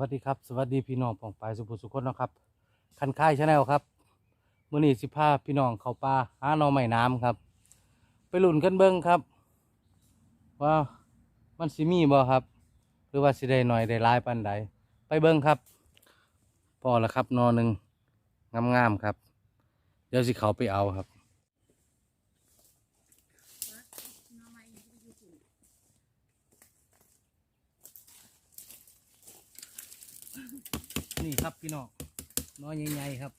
วัสดีครับสวัสดีพี่น้องปองปายสุภุสุคนนะครับ คันค่ายชาแนลครับมื้อนี้สิพาพี่น้องเขาป่าหาหน่อไม้น้ำครับ ไปหลุนกันเบิ่งครับ ว่ามันสิมีบ่ครับ หรือว่าสิได้หน่อยได้ลายปานใดไปเบิ่งครับพอแล้วครับนอหนึ่งงามๆครับ เดี๋ยวสิเขาไปเอาครับ นี่ครับพี่น้องน้อยใหญ่ๆครับ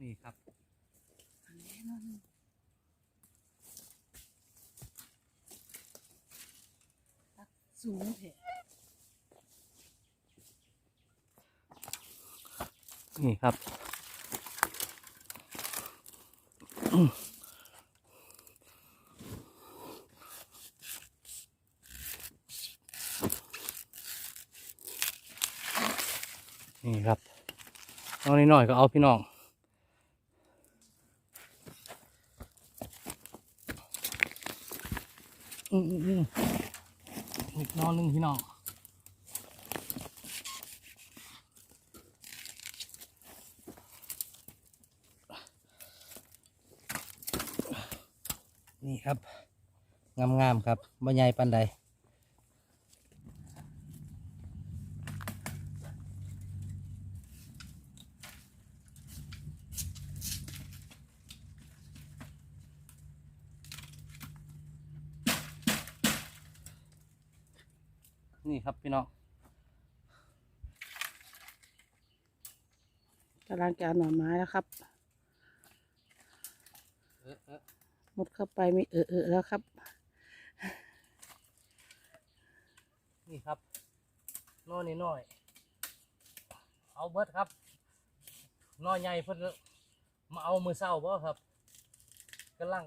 นี่ครับสูงเถอะนี่ครับ นี่ครับน้องนิดหน่อยก็เอาพี่น้องอืมอืมอืมอีกนอนหนึ่งพี่น้องนี่ครับ งามๆครับบ่ใหญ่ปันใด นี่ครับพี่น้องกำลังจะเอาหน่อไม้แล้วครับ เออเออมุดเข้าไปไม่เออเออแล้วครับ นี่ครับนอนี่น้อย เอาเบิดครับนอใหญ่เพิ่นมาเอามือเศร้าบ่ครับกำลัง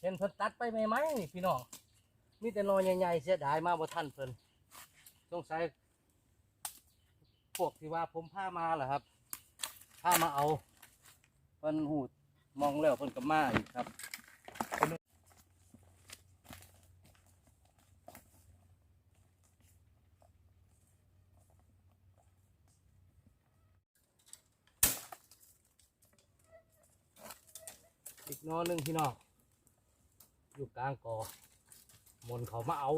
เห็นเพิ่นตัดไปไหมไหมนี่พี่น้องมีแต่นอใหญ่ๆเสียดายมาบ่ทันเพิ่น สงสัยพวกที่ว่าผมพามาเหรอครับพามาเอาเพิ่นหูดมองแล้วเพิ่นก็มาอีกครับอีกนอหนึ่งพี่น้องอยู่กลางกอมนเขามาเอา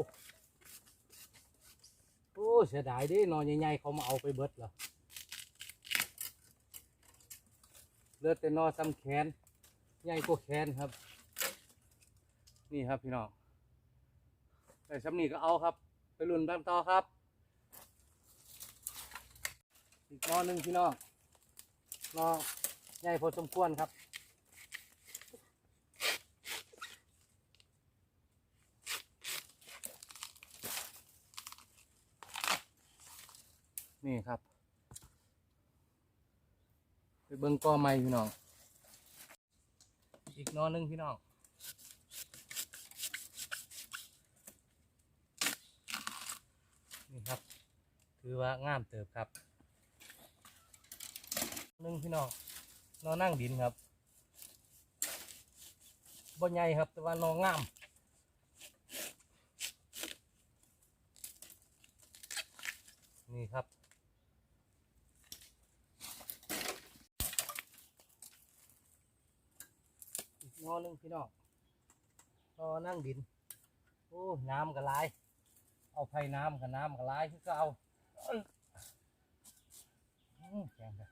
อ้เสียดายเดินอใหญ่ๆเขามาเอาไปเบิดเหรอเลือดแต่นอซ้ำแขนใหญ่กว่าแขนครับ นี่ครับพี่น้องแต่ซ้ำนี่ก็เอาครับ ไปรุ่นตามต่อครับ อีกนอหนึ่งพี่น้องนอใหญ่พอสมควรครับ นี่ครับ ไปเบิ้งกอไม้พี่น้อง อีกนอนหนึงพี่น้องนี่ครับ ถือว่างามเติบครับหนึ่งพี่น้องนอนนั่งดินครับบ่ใหญ่ครับ แต่ว่านอนงามนี่ครับ อหนึ่งพี่น้องนอนั่งดิน โอ้น้ำก็ไหลาย เอาไผ่น้ำกับน้ำก็ไหลายคือก็เอาแข็งเลย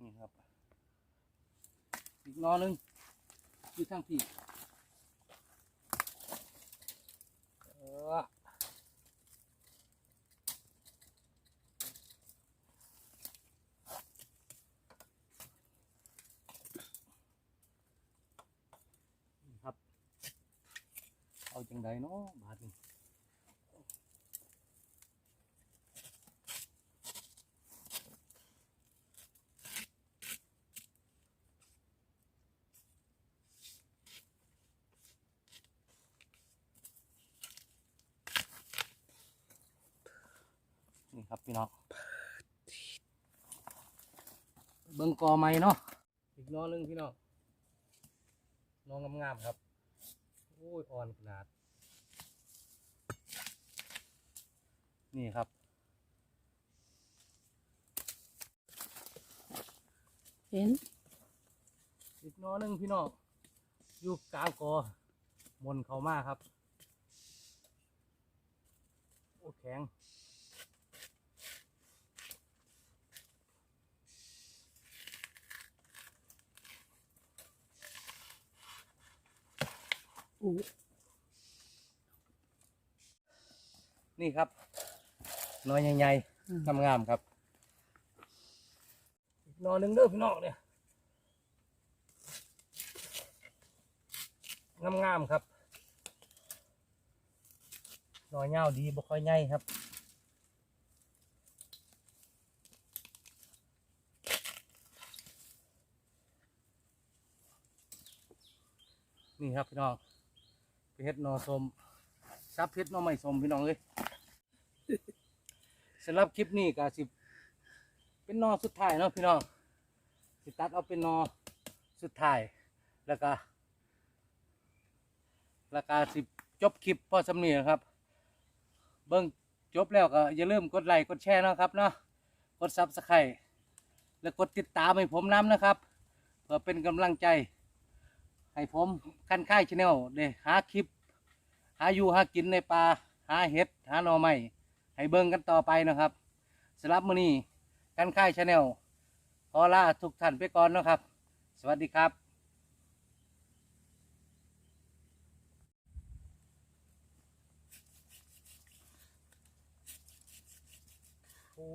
นี่ครับ อีกนอหนึงอยู่ทางที่เออนี่ครับ เอา จังใดเนาะบาทนี้นี่ครับพี่น้องเบิ่งกอไม้เนาะอีกหนอหนึงพี่น้องน้องงามๆครับ โอ้ย อ่อนขนาด นี่ครับ เห็น อีกหนอหนึงพี่น้องอยู่กลางกอมนเขามาครับ โอ้แข็งอู้นี่ครับห น้อยใหญ่อืมๆงามๆครับอีกหนอหนึงเด้อพี่น้องเนี่ยงามๆครับหน่อยเงาวดีบ่ค่อยใหญ่ครับนี่ครับพี่น้องไปเฮ็ดหนอสมซับเฮ็ดหนอไม่สมพี่น้องเลย สำหรับคลิปนี้ก็สิเป็นนอสุดท้ายเนาะพี่น้องสิตัดเอาเป็นนอสุดท้ายแล้วก็แล้วก็สิจบคลิปพอสำเนียครับ เบิ่งจบแล้วก็อย่าลืมกดไลค์กดแชร์นะครับเนาะกดซับสไครต์และกดติดตามให้ผมน้ำนะครับเพื่อเป็นกำลังใจ ให้ผมคันค่ายชาแนลได้หาคลิป หาอยู่หากินในป่าหาเห็ด หาหน่อไม้ ให้เบิ่งกันต่อไปนะครับสำหรับมื้อนี้กันค่ายชาแนลขอลาทุกท่านไปก่อนนะครับ สวัสดีครับโอ้